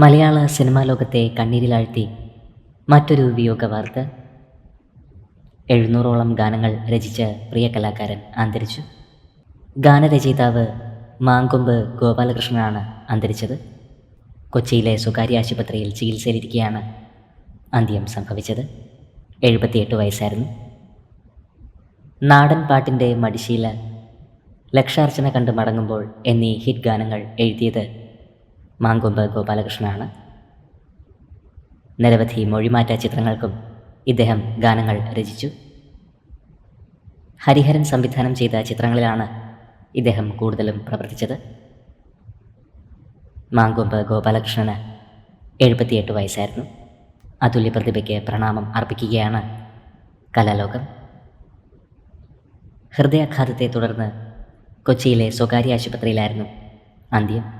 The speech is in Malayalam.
മലയാള സിനിമാ ലോകത്തെ കണ്ണീരിലാഴ്ത്തി മറ്റൊരു വിയോഗ വാർത്ത എഴുന്നൂറോളം ഗാനങ്ങൾ രചിച്ച പ്രിയ കലാകാരൻ അന്തരിച്ചു. ഗാനരചയിതാവ് മാങ്കൊമ്പ് ഗോപാലകൃഷ്ണനാണ് അന്തരിച്ചത്. കൊച്ചിയിലെ സ്വകാര്യ ആശുപത്രിയിൽ ചികിത്സയിലിരിക്കെയാണ് അന്ത്യം സംഭവിച്ചത്. എഴുപത്തിയെട്ട് വയസ്സായിരുന്നു. നാടൻ പാട്ടിന്റെ മടിശീല ലക്ഷാർച്ചന കണ്ട് മടങ്ങുമ്പോൾ എന്നീ ഹിറ്റ് ഗാനങ്ങൾ എഴുതിയത് മാങ്കൊമ്പ് ഗോപാലകൃഷ്ണനാണ് നിരവധി മൊഴിമാറ്റ ചിത്രങ്ങൾക്കും ഇദ്ദേഹം ഗാനങ്ങൾ രചിച്ചു. ഹരിഹരൻ സംവിധാനം ചെയ്ത ചിത്രങ്ങളിലാണ് ഇദ്ദേഹം കൂടുതലും പ്രവർത്തിച്ചത്. മാങ്കൊമ്പ് ഗോപാലകൃഷ്ണന് എഴുപത്തിയെട്ട് വയസ്സായിരുന്നു. അതുല്യ പ്രതിഭയ്ക്ക് പ്രണാമം അർപ്പിക്കുകയാണ് കലാലോകം. ഹൃദയാഘാതത്തെ തുടർന്ന് കൊച്ചിയിലെ സ്വകാര്യ ആശുപത്രിയിലായിരുന്നു അന്ത്യം.